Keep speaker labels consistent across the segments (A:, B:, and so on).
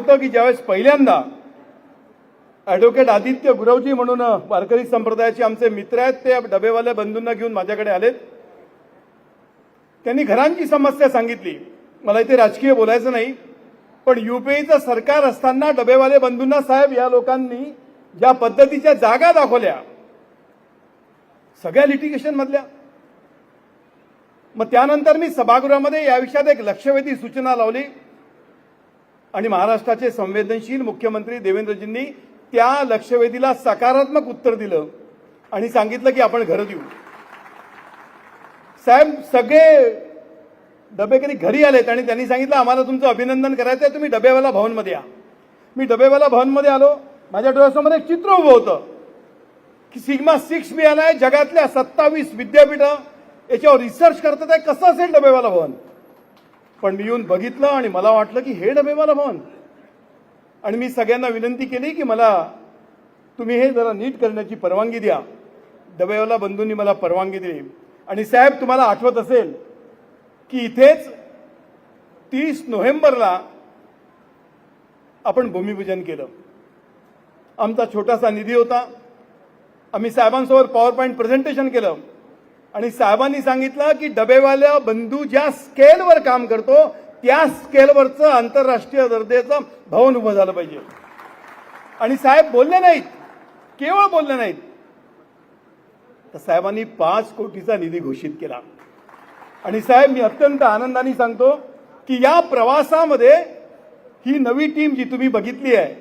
A: होतं की ज्यावेळेस पहिल्यांदा ॲडव्होकेट आदित्य गुरवजी म्हणून वारकरी संप्रदायाचे आमचे मित्र आहेत ते डबेवाल्या बंधूंना घेऊन माझ्याकडे आलेत. त्यांनी घरांची समस्या सांगितली. मला इथे राजकीय बोलायचं नाही पण युपीएचं सरकार असताना डबेवाले बंधूंना साहेब या लोकांनी ज्या पद्धतीच्या जागा दाखवल्या सगळ्या लिटिगेशन मधल्या. मग त्यानंतर मी सभागृहामध्ये या विषयात एक लक्षवेधी सूचना लावली. आणि महाराष्ट्राचे संवेदनशील मुख्यमंत्री देवेंद्रजींनी त्या लक्षवेधीला सकारात्मक उत्तर दिलं आणि सांगितलं की आपण घरं देऊ. साहेब सगळे डबेकरी घरी आलेत आणि त्यांनी सांगितलं आम्हाला तुमचं अभिनंदन करायचं आहे तुम्ही डबेवाला भवनमध्ये या. मी डबेवाला भवनमध्ये आलो. माझ्या डोळ्यासमोर एक चित्र उभं होतं. की सिग्मा सिक्स मिळाला आहे जगातल्या सत्तावीस विद्यापीठं याच्यावर रिसर्च करतात आहे कसं असेल डबेवाला भवन? पण मी येऊन बघितलं आणि मला वाटलं की हे डबे मला भवन आणि मी सगळ्यांना विनंती केली की मला तुम्ही हे जरा नीट करण्याची परवानगी द्या. डबेवाला बंधूंनी मला परवानगी दिली. आणि साहेब तुम्हाला आठवत असेल की इथेच तीस नोव्हेंबरला आपण भूमिपूजन केलं. आमचा छोटासा निधी होता. आम्ही साहेबांसोबत पॉवर पॉईंट प्रेझेंटेशन केलं. आणि साहेबांनी सांगितलं की डबेवाल्या बंधू ज्या स्केलवर काम करतो त्या स्केलवरचं आंतरराष्ट्रीय दर्जेचं भवन उभं झालं पाहिजे. आणि साहेब बोलले नाहीत. केवळ बोलले नाहीत. तर साहेबांनी पाच कोटीचा निधी घोषित केला. आणि साहेब मी अत्यंत आनंदाने सांगतो की या प्रवासामध्ये ही नवी टीम जी तुम्ही बघितली आहे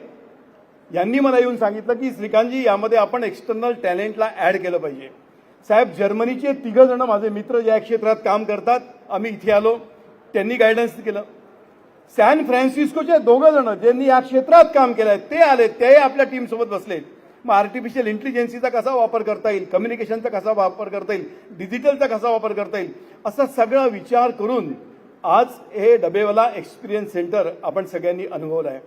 A: यांनी मला येऊन सांगितलं की श्रीकांतजी यामध्ये आपण एक्सटर्नल टॅलेंटला ऍड केलं पाहिजे. साहेब जर्मनीचे तिघं जण माझे मित्र ज्या क्षेत्रात काम करतात आम्ही इथे आलो त्यांनी गायडन्स केलं सॅन फ्रान्सिस्कोचे दोघं जण ज्यांनी या क्षेत्रात काम केलं आहे ते आले ते आपल्या टीमसोबत बसले. मग आर्टिफिशियल इंटेलिजन्सीचा कसा वापर करता येईल? कम्युनिकेशनचा कसा वापर करता येईल? डिजिटलचा कसा वापर करता येईल? असा सगळा विचार करून आज हे डबेवाला एक्सपिरियन्स सेंटर आपण सगळ्यांनी अनुभवलं आहे